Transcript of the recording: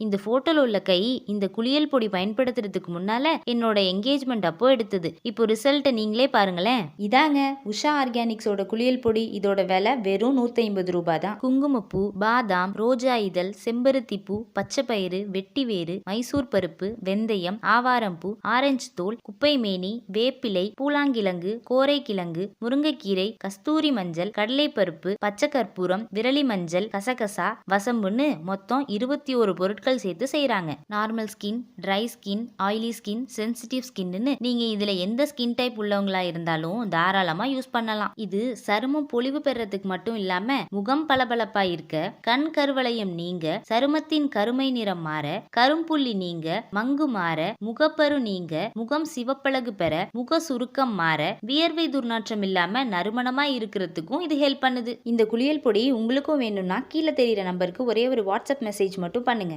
இந்த போட்டோல உள்ள கை இந்த குளியல் பொடி பயன்படுத்துறதுக்கு முன்னால என்னோட என்கேஜ்மெண்ட் அப்போ எடுத்தது. இப்போ ரிசல்ட்டை நீங்களே பாருங்களேன். இதாங்க உஷா ஆர்கானிக்ஸோட குளியல் பொடி. இதோட விலை வெறும் நூற்றி ஐம்பது ரூபாய் தான். குங்குமப்பூ பாதாம் ரோஜா இதழ் செம்பருத்தி பூ பச்சைப்பயிறு வெட்டிவேறு மைசூர் பருப்பு வெந்தயம் ஆவாரம்பூ ஆரஞ்சு தோல் குப்பைமேனி வேப்பிலை பூலாங்கிழங்கு கோரைக்கிழங்கு முருங்கைக்கீரை கஸ்தூரி மஞ்சள் கடலைப்பருப்பு பச்சை கற்பூரம் விரலி மஞ்சள் கசகசா வசம்புன்னு மொத்தம் இருபத்தி ஒரு பொருட்கள் சேர்த்து செய்கிறாங்க normal skin dry skin oily skin sensitive skin நீங்கள் இதில் எந்த ஸ்கின் டைப் உள்ளவங்களா இருந்தாலும் தாராளமாக யூஸ் பண்ணலாம். இது சருமம் பொலிவு பெறத்துக்கு மட்டும் இல்லாமல் முகம் பளபளப்பாக இருக்க கண் கருவளையம் நீங்க சருமத்தின் கருமை நிறம் மாற கரும்புள்ளி நீங்க மங்கு மாற முகப்பரு நீங்க முகம் சிவப்பழகு பெற முக சுருக்கம் மாற வியர்வை துர்நாற்றம் இல்லாம நறுமணமா இருக்கிறதுக்கும் இது ஹெல்ப் பண்ணுது. இந்த குளியல் பொடி உங்களுக்கும் வேணும்னா கீழே தெரியிற நம்பருக்கு ஒரே ஒரு வாட்ஸ்அப் மெசேஜ் மட்டும் பண்ணுங்க.